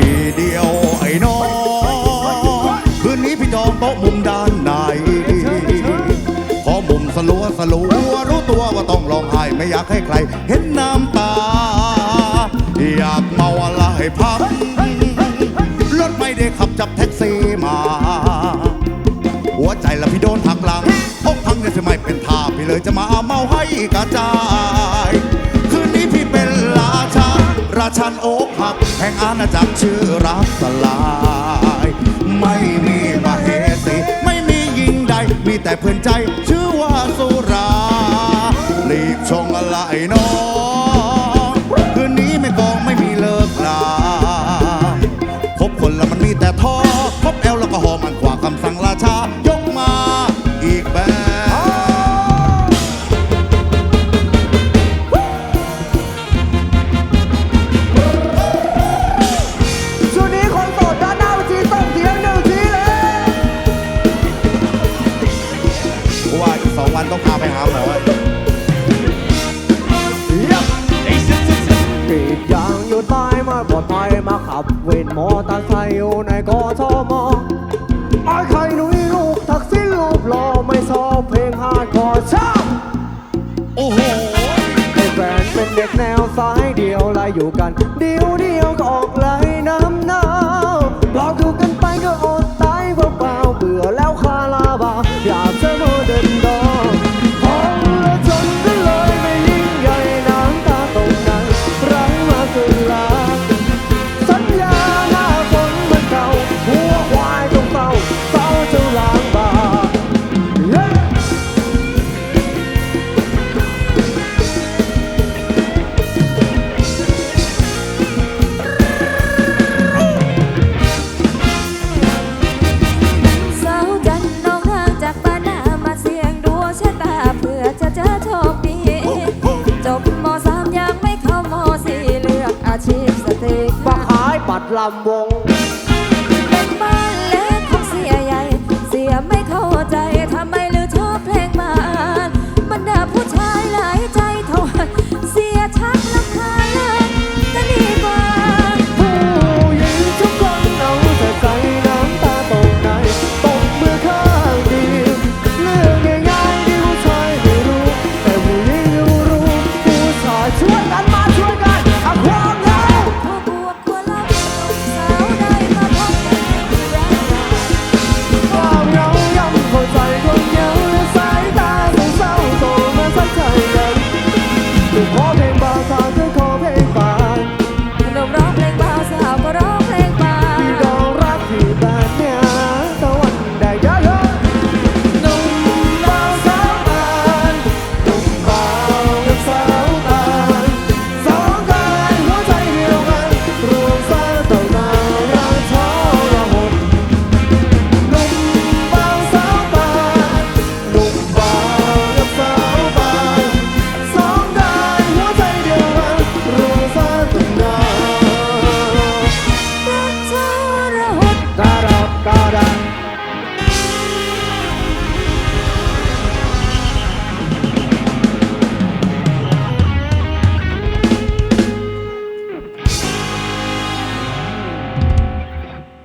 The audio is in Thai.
ทีเดียวไอ้น้องคืนนี้พี่จองโต๊ะมุมด้านในขอมุมสลัวสลัวรู้ตัวว่าต้องร้องไห้ไม่อยากให้ใคร เห็นน้ำตา อยากเมาอะไรให้พับรถไม่ได้ขับจับแท็กซี่มา หัวใจละพี่โดนหักหลังอกพังเนี่ยจะไม่เป็นท่าพี่เลยจะมาเอาเมาให้กระจา ชันอกหักแห่งอาณาจักรชื่อรักสลาย ไม่มีมาเหสีไม่มียิงใด มีแต่เพื่อนใจชื่อว่าสุ วันต้องพาไปหาหมอกรีดยางอยู่ใต้มาปลอดภัยมาขับเวนมอตอร์ไซค์อยู่ในกทมไอ้ใครหนุ่ยลูกทักซี่รูปหล่อไม่ชอบเพลงฮาร์ดคอร์ชอบโอ้โหไอ้แฟนเป็นเด็กแนวสายเดียวไล่อยู่กัน เดียวเดียวก็ออกไหล ปัดลำวง